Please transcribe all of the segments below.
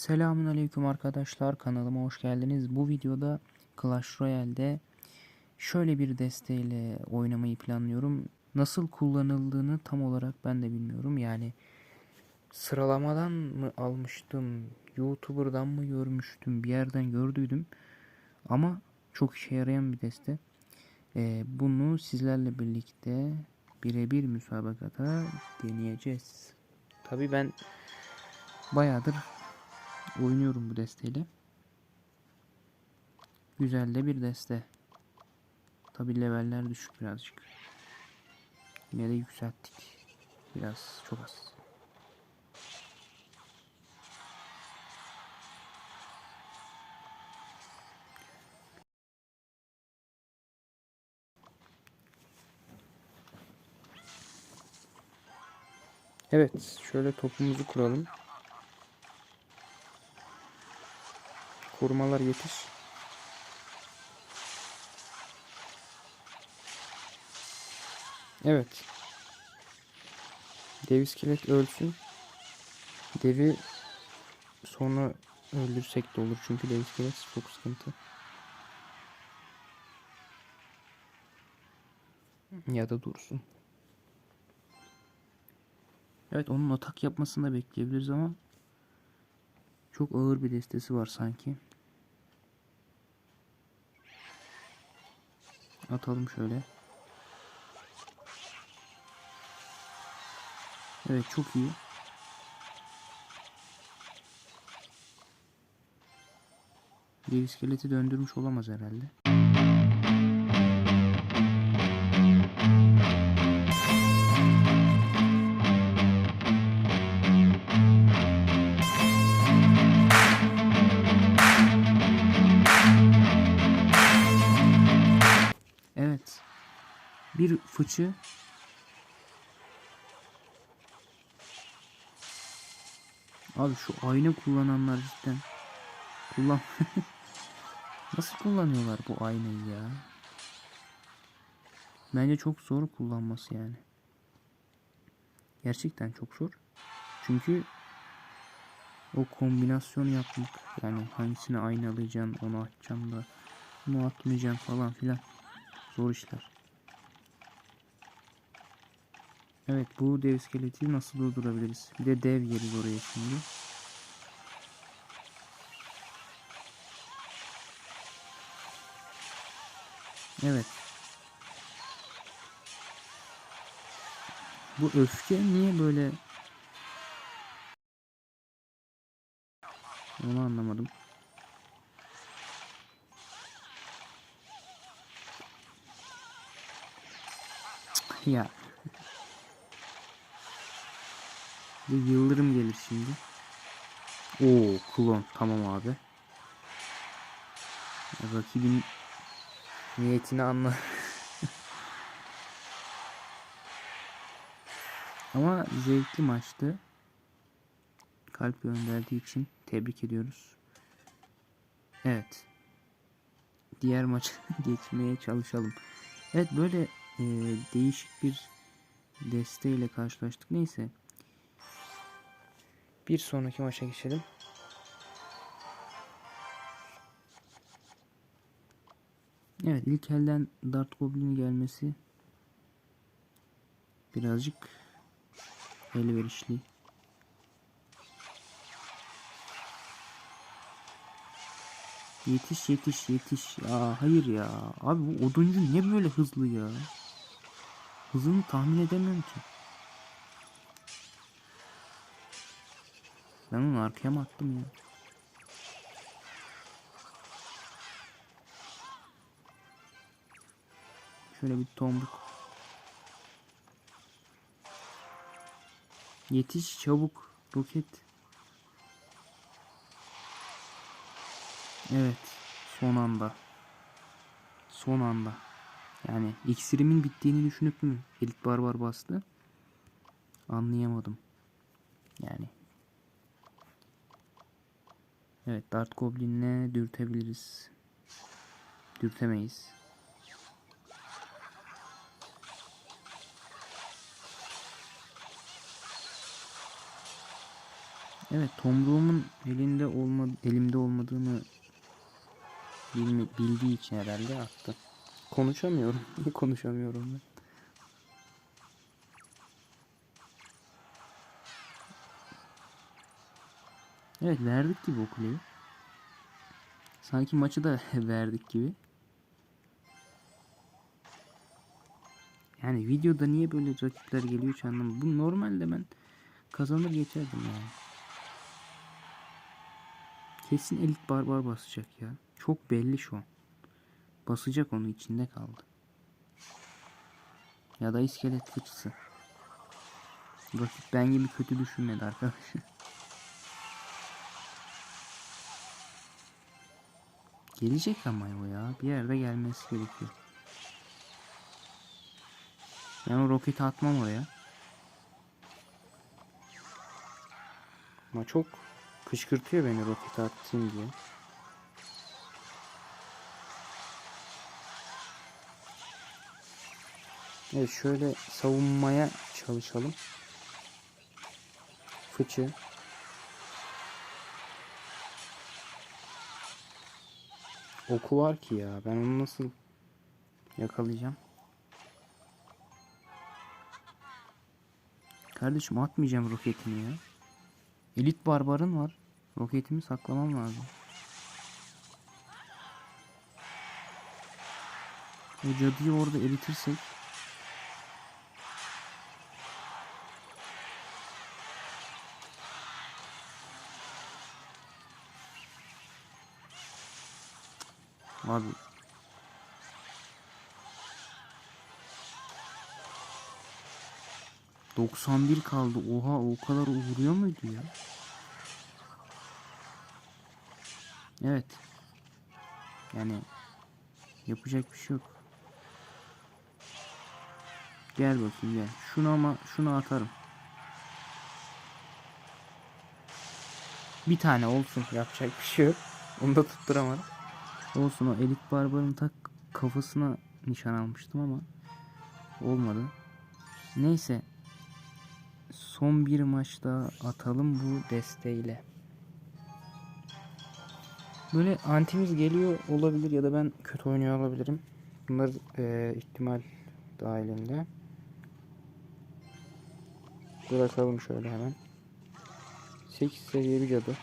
Selamun Aleyküm arkadaşlar kanalıma hoş geldiniz. Bu videoda Clash Royale'de şöyle bir desteğiyle oynamayı planlıyorum. Nasıl kullanıldığını tam olarak ben de bilmiyorum. Yani sıralamadan mı almıştım, YouTuber'dan mı görmüştüm, bir yerden gördüydüm. Ama çok işe yarayan bir deste. Ee, bunu sizlerle birlikte birebir müsabakada deneyeceğiz. Tabii ben bayağıdır oynuyorum bu desteyle. Güzel de bir deste. Tabi leveller düşük birazcık. Yine de yükselttik. Biraz çok az. Evet, şöyle topumuzu kuralım. Korumalar yetiş. Evet. Dev iskelet ölsün. Devi sonra öldürsek de olur çünkü dev iskelet çok sıkıntı. Ya da dursun. Evet onun atak yapmasını da bekleyebiliriz ama çok ağır bir destesi var sanki. Atalım şöyle. Evet çok iyi. Bir iskeleti döndürmüş olamaz herhalde. Fıçı Abi şu ayna kullananlar cidden kullan Nasıl kullanıyorlar bu aynayı ya? Bence çok zor kullanması yani. Gerçekten çok zor. Çünkü o kombinasyon yapmak yani hangisini aynalayacaksın onu açacaksın da bunu atmayacaksın falan filan zor işler. Evet bu dev iskeleti nasıl durdurabiliriz? Bir de dev yeriz oraya şimdi. Evet. Bu öfke niye böyle Onu anlamadım. Ya. Bir yıldırım gelir şimdi. Oo klon tamam abi. Rakibin niyetini anla. Ama zevkli maçtı. Kalp gönderdiği için tebrik ediyoruz. Evet. Diğer maça geçmeye çalışalım. Evet böyle e, değişik bir desteğiyle karşılaştık. Neyse. Bir sonraki maça geçelim. Evet ilk elden Dart Goblin'in gelmesi birazcık elverişli. Yetiş yetiş yetiş. Ya hayır ya. Abi bu oduncu niye böyle hızlı ya? Hızını tahmin edemiyorum ki. Ben onu arkaya mı attım ya? Şöyle bir tombuk. Yetiş çabuk. Roket. Evet. Son anda. Son anda. Yani iksirimin bittiğini düşünüp mü elit barbar bastı? Anlayamadım. Yani. Evet Dart Goblin'le dürtebiliriz. Dürtemeyiz. Evet tomruğumun elinde olma, elimde olmadığını bildiği için herhalde attı. Konuşamıyorum. Konuşamıyorum ben? Evet verdik gibi o kuleyi. Sanki maçı da verdik gibi. Yani videoda niye böyle rakipler geliyor hiç anlamadım. Bu normalde ben kazanır geçerdim yani. Kesin elit barbar basacak ya. Çok belli şu an. Basacak onu içinde kaldı. Ya da iskelet fıçısı. Rakip ben gibi kötü düşünmedi arkadaşlar. Gelecek ama o ya. Bir yerde gelmesi gerekiyor. Ben o roketi atmam oraya. Ama çok kışkırtıyor beni roketi attığım diye. Evet şöyle savunmaya çalışalım. Fıçı. Oku var ki ya. Ben onu nasıl yakalayacağım? Kardeşim atmayacağım roketini ya. Elit barbarın var. Roketimi saklamam lazım. O cadıyı orada eritirsek Abi 91 kaldı. Oha o kadar vuruyor muydu ya? Evet. Yani yapacak bir şey yok. Gel bakayım gel. Şunu ama şunu atarım. Bir tane olsun yapacak bir şey yok. Onu da tutturamadım. Olsun o elit barbarın tak kafasına nişan almıştım ama olmadı. Neyse son bir maç daha atalım bu desteğiyle. Böyle antimiz geliyor olabilir ya da ben kötü oynuyor olabilirim. Bunlar e, ihtimal dahilinde. Bırakalım şöyle hemen. 8 seviye bir cadı.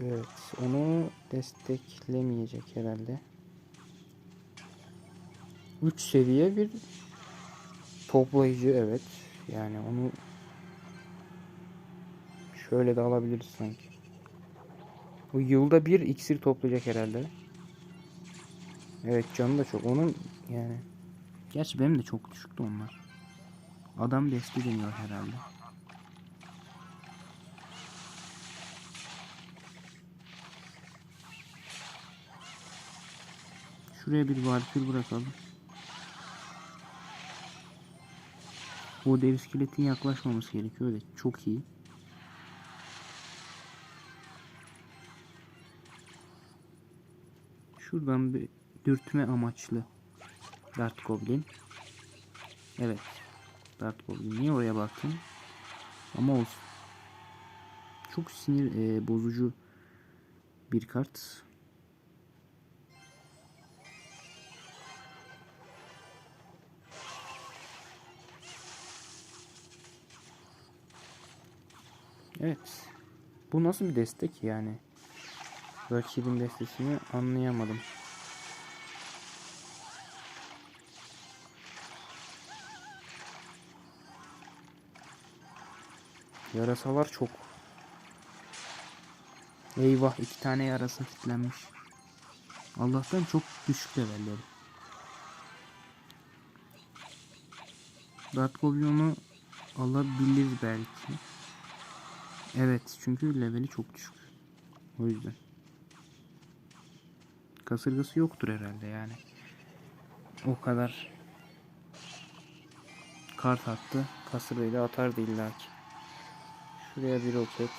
Evet, onu desteklemeyecek herhalde. 3 seviye bir toplayıcı evet. Yani onu şöyle de alabiliriz sanki. Bu yılda bir iksir toplayacak herhalde. Evet canı da çok. Onun yani Gerçi benim de çok düşüktü onlar. Adam desti deniyor herhalde. Şuraya bir valkür bırakalım. O dev iskeletin yaklaşmaması gerekiyor. Evet çok iyi. Şuradan bir dürtme amaçlı Dart Goblin. Evet. Dart Goblin. Niye oraya baktın? Ama olsun. Çok sinir e, bozucu bir kart. Evet. Bu nasıl bir destek yani? Rakibin destesini anlayamadım. Yarasalar çok. Eyvah iki tane yarasa kilitlenmiş. Allah'tan çok düşük levelleri. Dart Goblin'u alabilir belki. Evet çünkü leveli çok düşük. O yüzden. Kasırgası yoktur herhalde yani. O kadar kart attı. Kasırgayı da atardı illaki. Şuraya bir roket.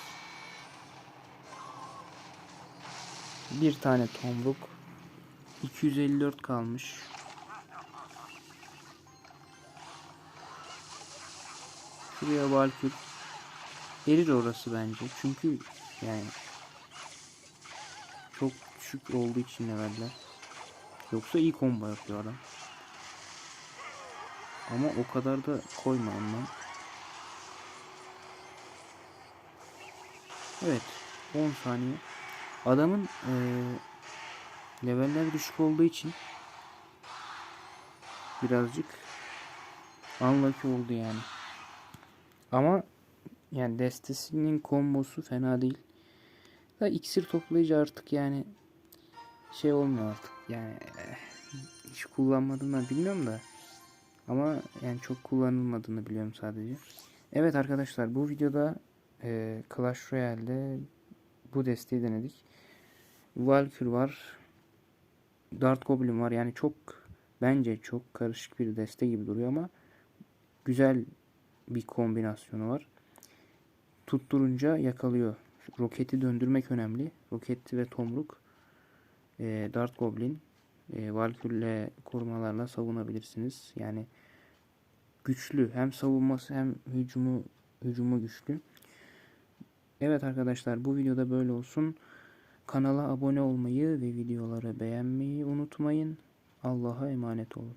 Bir tane tomruk. 254 kalmış. Şuraya Valkür. Erir orası bence. Çünkü yani çok düşük olduğu için leveller. Yoksa iyi combo yapıyor adam. Ama o kadar da koyma ondan. Evet. 10 saniye. Adamın eee leveller düşük olduğu için birazcık unlucky oldu yani. Ama yani destesinin kombosu fena değil. Da iksir toplayıcı artık yani şey olmuyor artık. Yani eh, hiç kullanmadığımdan bilmiyorum da. Ama yani çok kullanılmadığını biliyorum sadece. Evet arkadaşlar bu videoda e, Clash Royale'de bu desteği denedik. Valkyr var. Dart Goblin var. Yani çok bence çok karışık bir deste gibi duruyor ama güzel bir kombinasyonu var. Tutturunca yakalıyor. Roketi döndürmek önemli. Roketi ve tomruk. E, Dart Goblin. E, Valkyrie'le korumalarla savunabilirsiniz. Yani güçlü. Hem savunması hem hücumu hücumu güçlü. Evet arkadaşlar bu videoda böyle olsun. Kanala abone olmayı ve videoları beğenmeyi unutmayın. Allah'a emanet olun.